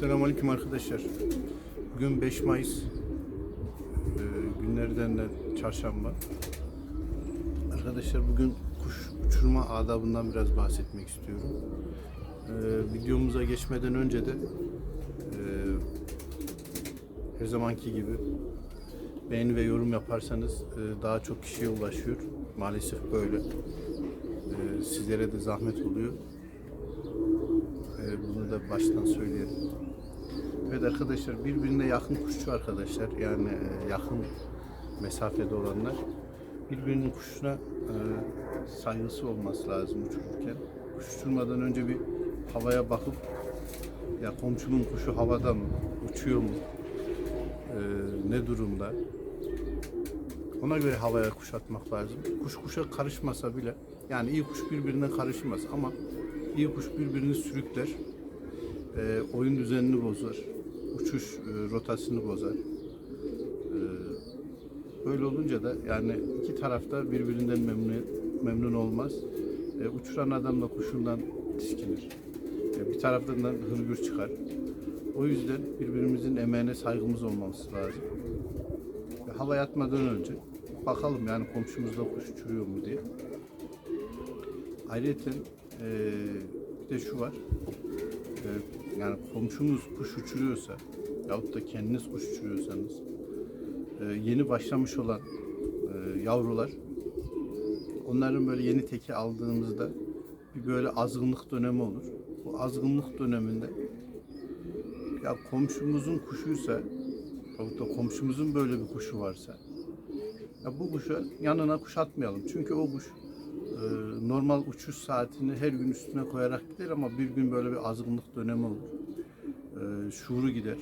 Selamünaleyküm arkadaşlar. Bugün 5 Mayıs. Ee, günlerden de çarşamba. Arkadaşlar bugün kuş uçurma adabından biraz bahsetmek istiyorum. Ee, videomuza geçmeden önce de e, her zamanki gibi beğeni ve yorum yaparsanız e, daha çok kişiye ulaşıyor. Maalesef böyle. Ee, sizlere de zahmet oluyor. Ee, bunu da baştan söyleyelim. Evet arkadaşlar birbirine yakın kuşçu arkadaşlar yani e, yakın mesafede olanlar birbirinin kuşuna e, saygısı olması lazım uçururken. Kuş önce bir havaya bakıp ya komşumun kuşu havada mı, uçuyor mu, e, ne durumda ona göre havaya kuş atmak lazım. Kuş kuşa karışmasa bile yani iyi kuş birbirine karışmaz ama iyi kuş birbirini sürükler. E, oyun düzenini bozar. Uçuş e, rotasını bozar. E, böyle olunca da yani iki tarafta birbirinden memnun memnun olmaz. E, uçuran adamla kuşundan tiskinir. Bir taraftan da hırgür çıkar. O yüzden birbirimizin emeğine saygımız olması lazım. Hava yatmadan önce bakalım yani komşumuzda kuş uçuruyor mu diye. Ayrıca bir de şu var. Yani komşumuz kuş uçuruyorsa yahut da kendiniz kuş uçuruyorsanız e, yeni başlamış olan e, yavrular onların böyle yeni teki aldığımızda bir böyle azgınlık dönemi olur. Bu azgınlık döneminde ya komşumuzun kuşuysa yahut da komşumuzun böyle bir kuşu varsa ya bu kuşa yanına kuş atmayalım. Çünkü o kuş normal uçuş saatini her gün üstüne koyarak gider ama bir gün böyle bir azgınlık dönemi olur. E, şuuru gider.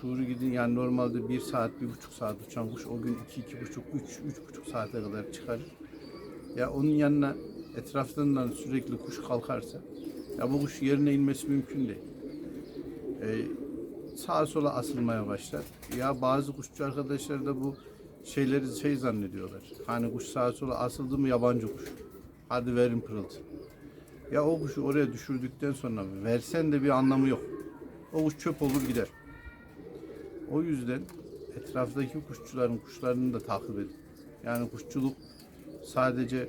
Şuuru gidin yani normalde bir saat, bir buçuk saat uçan kuş o gün iki, iki buçuk, üç, üç buçuk saate kadar çıkar. Ya onun yanına etrafından sürekli kuş kalkarsa ya bu kuş yerine inmesi mümkün değil. E, sağa sola asılmaya başlar. Ya bazı kuşçu arkadaşlar da bu şeyleri şey zannediyorlar. Hani kuş sağa sola asıldı mı yabancı kuş. Hadi verin pırıltı. Ya o kuşu oraya düşürdükten sonra versen de bir anlamı yok. O kuş çöp olur gider. O yüzden etraftaki kuşçuların kuşlarını da takip edin. Yani kuşçuluk sadece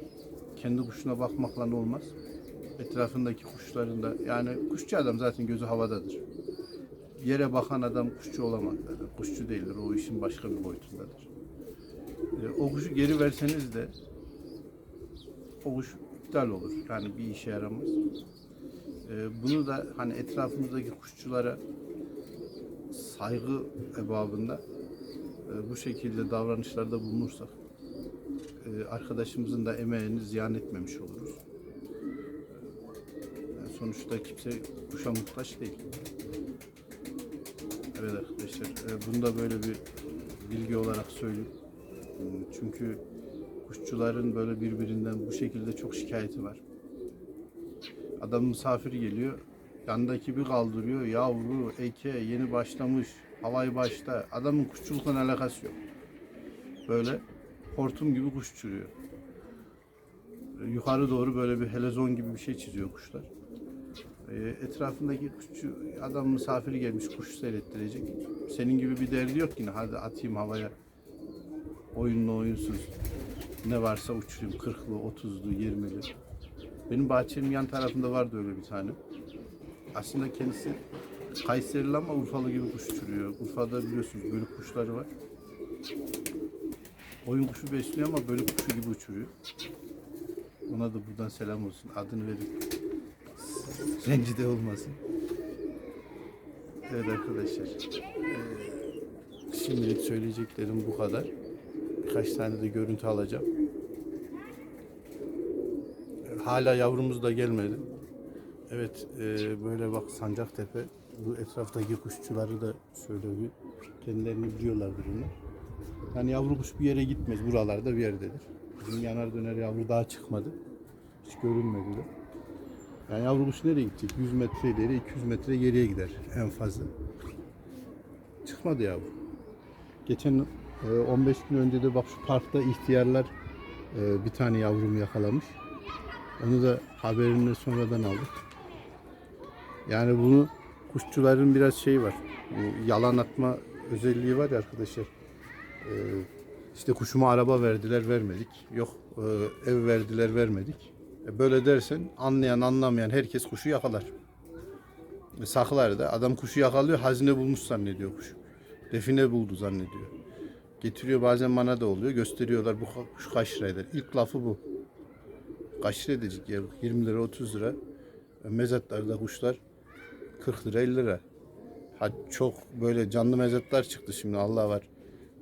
kendi kuşuna bakmakla olmaz. Etrafındaki kuşların da yani kuşçu adam zaten gözü havadadır. Yere bakan adam kuşçu olamaz zaten. Kuşçu değildir. O işin başka bir boyutundadır. E, o kuşu geri verseniz de o kuş iptal olur. Yani bir işe yaramaz. E, bunu da hani etrafımızdaki kuşçulara saygı ebabında e, bu şekilde davranışlarda bulunursak e, arkadaşımızın da emeğini ziyan etmemiş oluruz. Yani sonuçta kimse kuşa muhtaç değil. Evet arkadaşlar, e, bunu da böyle bir bilgi olarak söyleyeyim. Çünkü kuşçuların böyle birbirinden bu şekilde çok şikayeti var. Adam misafir geliyor, yandaki bir kaldırıyor, yavru, eke, yeni başlamış, havay başta. Adamın kuşçulukla alakası yok. Böyle hortum gibi kuş uçuruyor. Yukarı doğru böyle bir helezon gibi bir şey çiziyor kuşlar. E, etrafındaki kuşçu adam misafiri gelmiş kuş seyrettirecek. Senin gibi bir derdi yok yine hadi atayım havaya. Oyunlu oyunsuz. Ne varsa uçurayım 40'lı, 30'lu, 20'li. Benim bahçemin yan tarafında vardı öyle bir tane. Aslında kendisi Kayserili ama Urfalı gibi kuş uçuruyor. Urfa'da biliyorsunuz bölük kuşları var. Oyun kuşu besliyor ama bölük kuşu gibi uçuruyor. Ona da buradan selam olsun. Adını verip rencide olmasın. Evet arkadaşlar. Ee, şimdilik söyleyeceklerim bu kadar. Birkaç tane de görüntü alacağım. Hala yavrumuz da gelmedi. Evet e, böyle bak Sancaktepe bu etraftaki kuşçuları da şöyle bir kendilerini biliyorlardır onlar. Yani yavru kuş bir yere gitmez. Buralarda bir yerdedir. Bizim yanar döner yavru daha çıkmadı. Hiç görünmedi de. Yani yavru kuş nereye gidecek? 100 metre ileri, 200 metre geriye gider en fazla. Çıkmadı yavru. Geçen 15 gün önce de bak şu parkta ihtiyarlar e, bir tane yavrumu yakalamış. Onu da haberini sonradan aldık. Yani bunu kuşçuların biraz şeyi var. Bu yalan atma özelliği var ya arkadaşlar. Ee, işte kuşuma araba verdiler vermedik. Yok e, ev verdiler vermedik. E, böyle dersen anlayan anlamayan herkes kuşu yakalar. Saklar da adam kuşu yakalıyor hazine bulmuş zannediyor kuş. Define buldu zannediyor. Getiriyor bazen bana da oluyor. Gösteriyorlar bu kuş kaç lira eder. İlk lafı bu. Kaç lira edecek ya? 20 lira 30 lira. E, Mezatlarda kuşlar 40 lira 50 lira. Ha, çok böyle canlı mezatlar çıktı şimdi Allah var.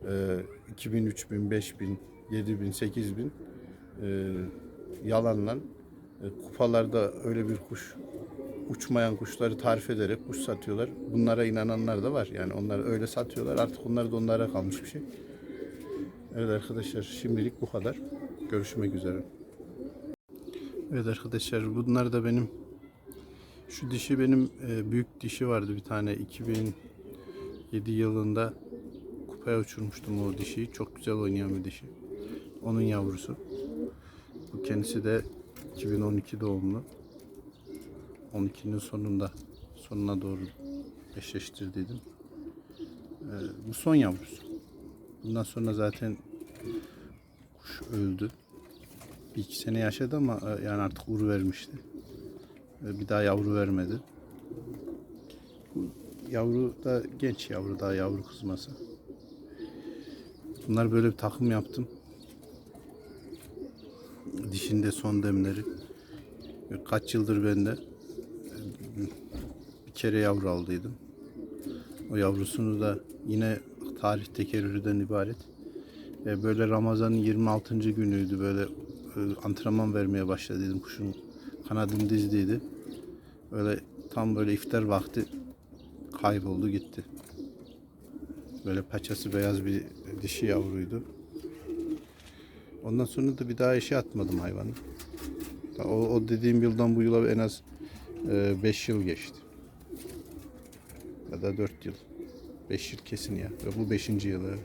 Ee, 2000, 3000, 5000, 7000, 8000 ee, yalanla e, kupalarda öyle bir kuş uçmayan kuşları tarif ederek kuş satıyorlar. Bunlara inananlar da var. Yani onlar öyle satıyorlar. Artık onlar da onlara kalmış bir şey. Evet arkadaşlar şimdilik bu kadar. Görüşmek üzere. Evet arkadaşlar bunlar da benim şu dişi benim e, büyük dişi vardı bir tane 2007 yılında kupaya uçurmuştum o dişiyi. Çok güzel oynayan bir dişi. Onun yavrusu. Bu kendisi de 2012 doğumlu. 12'nin sonunda sonuna doğru eşleştirdiydim. E, bu son yavrusu. Bundan sonra zaten kuş öldü. Bir iki sene yaşadı ama e, yani artık uru vermişti. E, Bir daha yavru vermedi. Bu Yavru da genç yavru daha yavru kızması. Bunlar böyle bir takım yaptım. Dişinde son demleri. Kaç yıldır bende. Bir kere yavru aldıydım. O yavrusunu da yine tarih tekerrürden ibaret. E, Böyle Ramazan'ın 26. günüydü. Böyle e, antrenman vermeye başladıydım. Kuşun kanadım dizdiydi. Böyle tam böyle iftar vakti kayboldu gitti. Böyle paçası beyaz bir dişi yavruydu. Ondan sonra da bir daha eşe atmadım hayvanı. O, o dediğim yıldan bu yıla en az 5 yıl geçti. Ya da 4 yıl. 5 yıl kesin ya. Ve bu 5. yıl evet.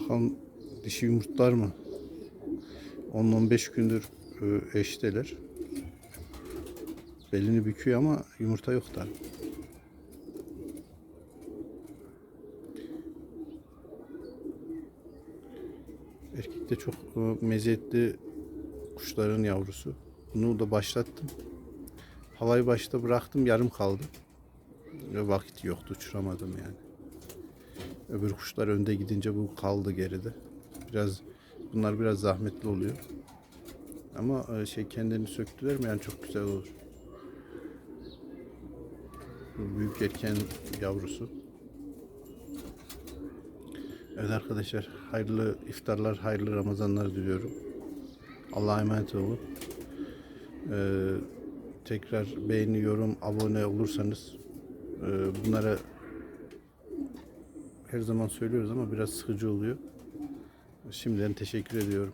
Bakalım dişi yumurtlar mı? 10-15 gündür e, eşteler. Belini büküyor ama yumurta yok da. Erkek de çok e, meziyetli kuşların yavrusu. Bunu da başlattım. Havayı başta bıraktım yarım kaldı. Ve vakit yoktu uçuramadım yani. Öbür kuşlar önde gidince bu kaldı geride. Biraz bunlar biraz zahmetli oluyor. Ama e, şey kendini söktüler mi yani çok güzel olur. Büyük erken yavrusu. Evet arkadaşlar hayırlı iftarlar, hayırlı Ramazanlar diliyorum. Allah'a emanet olun. Ee, tekrar beğeni, yorum, abone olursanız e, bunlara her zaman söylüyoruz ama biraz sıkıcı oluyor. Şimdiden teşekkür ediyorum.